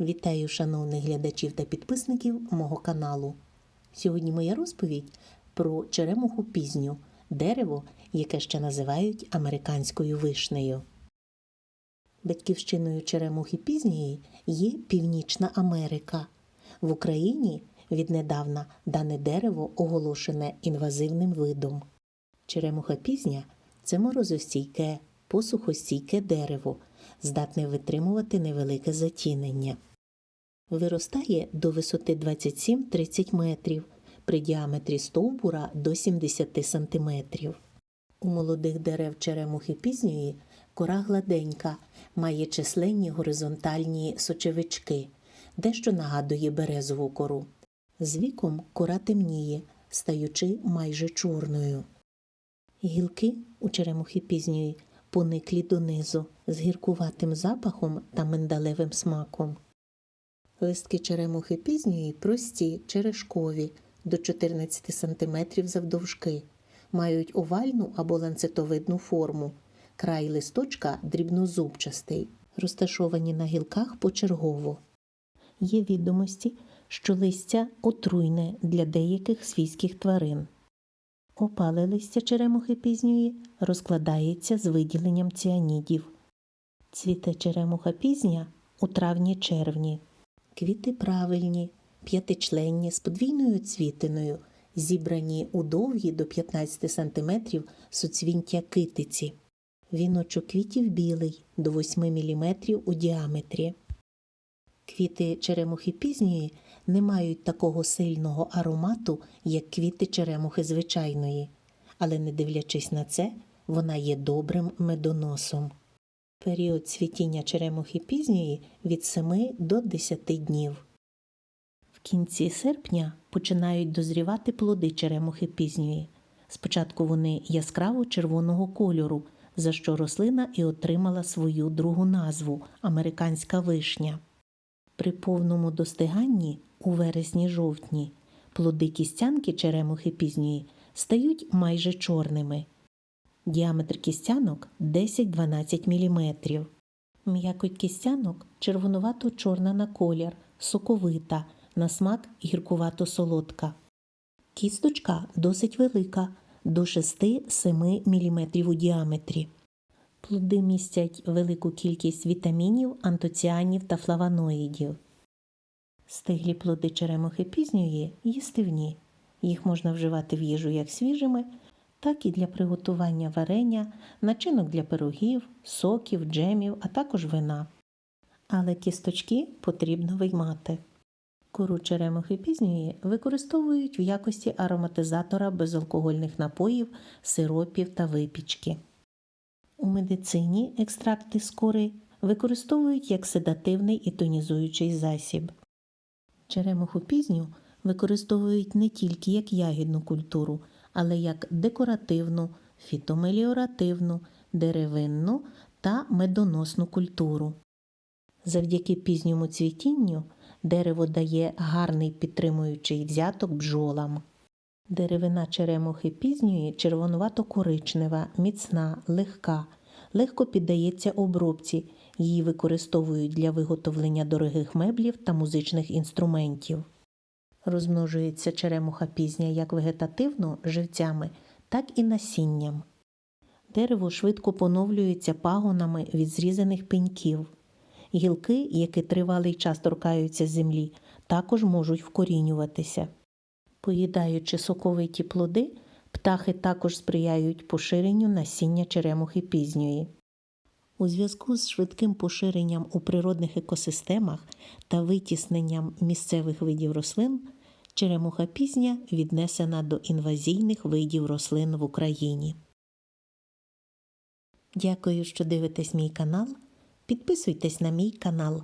Вітаю шановних глядачів та підписників мого каналу. Сьогодні моя розповідь про черемуху пізню, дерево, яке ще називають американською вишнею. Батьківщиною черемухи пізньої є Північна Америка. В Україні віднедавна дане дерево оголошене інвазивним видом. Черемуха пізня це морозостійке, посухостійке дерево, здатне витримувати невелике затінення. Виростає до висоти 27-30 метрів, при діаметрі стовбура до 70 сантиметрів. У молодих дерев черемухи пізньої кора гладенька, має численні горизонтальні сочевички, дещо нагадує березову кору. З віком кора темніє, стаючи майже чорною. Гілки у черемухи пізньої пониклі донизу з гіркуватим запахом та миндалевим смаком. Листки черемухи пізньої прості, черешкові, до 14 см завдовжки, мають овальну або ланцетовидну форму. Край листочка дрібнозубчастий, розташовані на гілках почергово. Є відомості, що листя отруйне для деяких свійських тварин. Опале листя черемухи пізньої розкладається з виділенням ціанідів. Цвіте черемуха пізня у травні-червні. Квіти правильні, п'ятичленні з подвійною цвітиною, зібрані у довгі до 15 см суцвінтя китиці. Віночок квітів білий до 8 мм у діаметрі. Квіти черемухи пізньої не мають такого сильного аромату, як квіти черемухи звичайної, але не дивлячись на це, вона є добрим медоносом. Період цвітіння черемухи пізньої від 7 до 10 днів. В кінці серпня починають дозрівати плоди черемухи пізньої. Спочатку вони яскраво червоного кольору, за що рослина і отримала свою другу назву американська вишня. При повному достиганні у вересні-жовтні плоди кістянки черемухи пізньої стають майже чорними. Діаметр кістянок 10-12 мм. М'якоть кістянок червонувато-чорна на колір, соковита, на смак гіркувато-солодка. Кісточка досить велика, до 6-7 мм у діаметрі. Плоди містять велику кількість вітамінів, антоціанів та флавоноїдів. Стиглі плоди черемухи пізньої їстивні. Їх можна вживати в їжу як свіжими, так і для приготування варення, начинок для пирогів, соків, джемів, а також вина. Але кісточки потрібно виймати. Кору черемухи пізньої використовують в якості ароматизатора безалкогольних напоїв, сиропів та випічки. У медицині екстракти з кори використовують як седативний і тонізуючий засіб. Черемуху пізню використовують не тільки як ягідну культуру, але як декоративну, фітомеліоративну, деревинну та медоносну культуру. Завдяки пізньому цвітінню дерево дає гарний підтримуючий взяток бджолам. Деревина черемухи пізньої червонувато-коричнева, міцна, легка, легко піддається обробці, її використовують для виготовлення дорогих меблів та музичних інструментів. Розмножується черемуха пізня як вегетативно живцями, так і насінням. Дерево швидко поновлюється пагонами від зрізаних пеньків. Гілки, які тривалий час торкаються землі, також можуть вкорінюватися. Поїдаючи соковиті плоди, птахи також сприяють поширенню насіння черемухи пізньої. У зв'язку з швидким поширенням у природних екосистемах та витісненням місцевих видів рослин, черемуха пізня віднесена до інвазійних видів рослин в Україні. Дякую, що дивитесь мій канал. Підписуйтесь на мій канал.